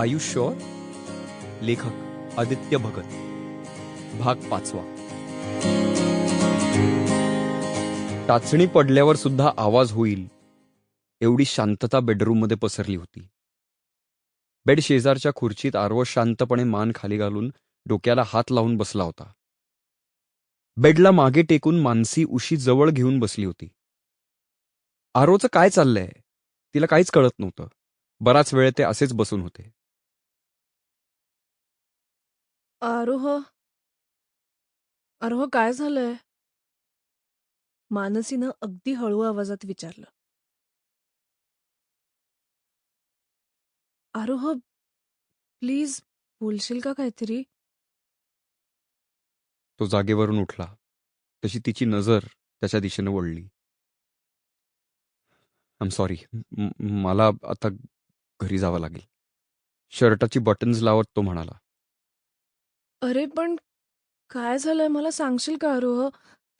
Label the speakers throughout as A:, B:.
A: आयुष्य लेखक आदित्य भगत. भाग पाचवा. टाचणी पडल्यावर सुद्धा आवाज होईल एवढी शांतता बेडरूममध्ये पसरली होती. बेड शेजारच्या खुर्चीत आरव शांतपणे मान खाली घालून डोक्याला हात लावून बसला होता. बेडला मागे टेकून मानसी उशी जवळ घेऊन बसली होती. आरोचं काय चाललंय? तिला काहीच कळत नव्हतं. बराच वेळ ते असेच बसून होते.
B: आरोह आरोह काय झालंय? मानसीनं अगदी हळू आवाजात विचारलं. आरोह प्लीज बोलशील का काहीतरी?
A: तो जागेवरून उठला. तशी तिची नजर त्याच्या दिशेनं वळली. आम सॉरी मला आता घरी जावं लागेल. शर्टाची बटन्स लावत तो म्हणाला.
B: अरे पण काय झालंय? मला सांगशील का आरोह?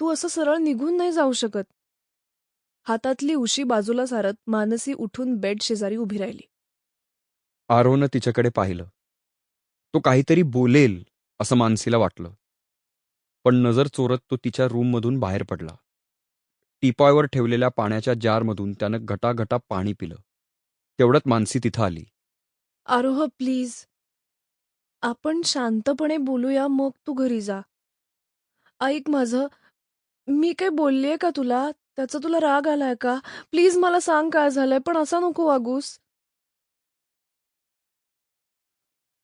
B: तू असं सरळ निघून नाही जाऊ शकत. हातातली उशी बाजूला सारत मानसी उठून बेड शेजारी उभी राहिली.
A: आरोनं तिच्याकडे पाहिलं. तो काहीतरी बोलेल असं मानसीला वाटलं. पण नजर चोरत तो तिच्या रूममधून बाहेर पडला. टिपॉयवर ठेवलेल्या पाण्याच्या जारमधून त्यानं घटाघटा पाणी पिलं. तेवढ्यात मानसी तिथं आली.
B: आरोह प्लीज. आपण शांतपणे बोलूया मग तू घरी जा. ऐक माझं मी काय बोललीये का तुला? त्याचा तुला राग आलाय का? प्लीज मला सांग काय झालंय पण असा नको वागूस.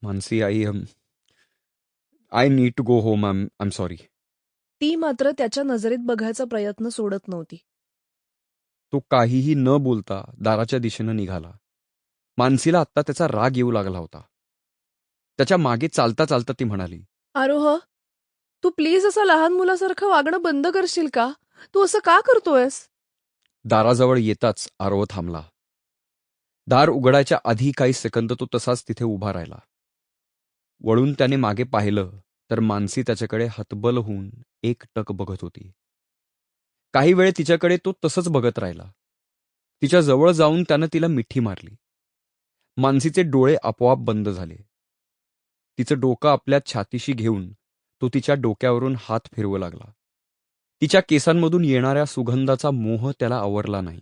A: मानसी आई I need to go home I am sorry
B: ती मात्र त्याच्या नजरेत बघायचा प्रयत्न सोडत नव्हती.
A: तो काहीही न बोलता दाराच्या दिशेनं निघाला. मानसीला आत्ता त्याचा राग येऊ लागला होता. त्याच्यामागे चालता चालता ती म्हणाली
B: आरोह तू प्लीज असं लहान मुलासारखं वागणं बंद करशील का? तू असं का करतोयस?
A: दाराजवळ येताच आरोह थांबला. दार उघडायच्या आधी काही सेकंद तो तसाच तिथे उभा राहिला. वळून त्याने मागे पाहिलं तर मानसी त्याच्याकडे हतबल होऊन एक टक बघत होती. काही वेळ तिच्याकडे तो तसंच बघत राहिला. तिच्या जवळ जाऊन त्यानं तिला मिठी मारली. मानसीचे डोळे आपोआप बंद झाले. तिचं डोकं आपल्या छातीशी घेऊन तो तिच्या डोक्यावरून हात फिरवू लागला तिच्या केसांमधून येणाऱ्या सुगंधाचा मोह त्याला आवरला नाही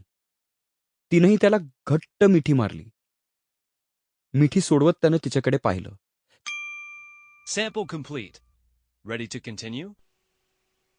A: तिनंही त्याला घट्ट मिठी मारली मिठी सोडवत त्यानं तिच्याकडे पाहिलं
C: Sample complete. Ready to continue?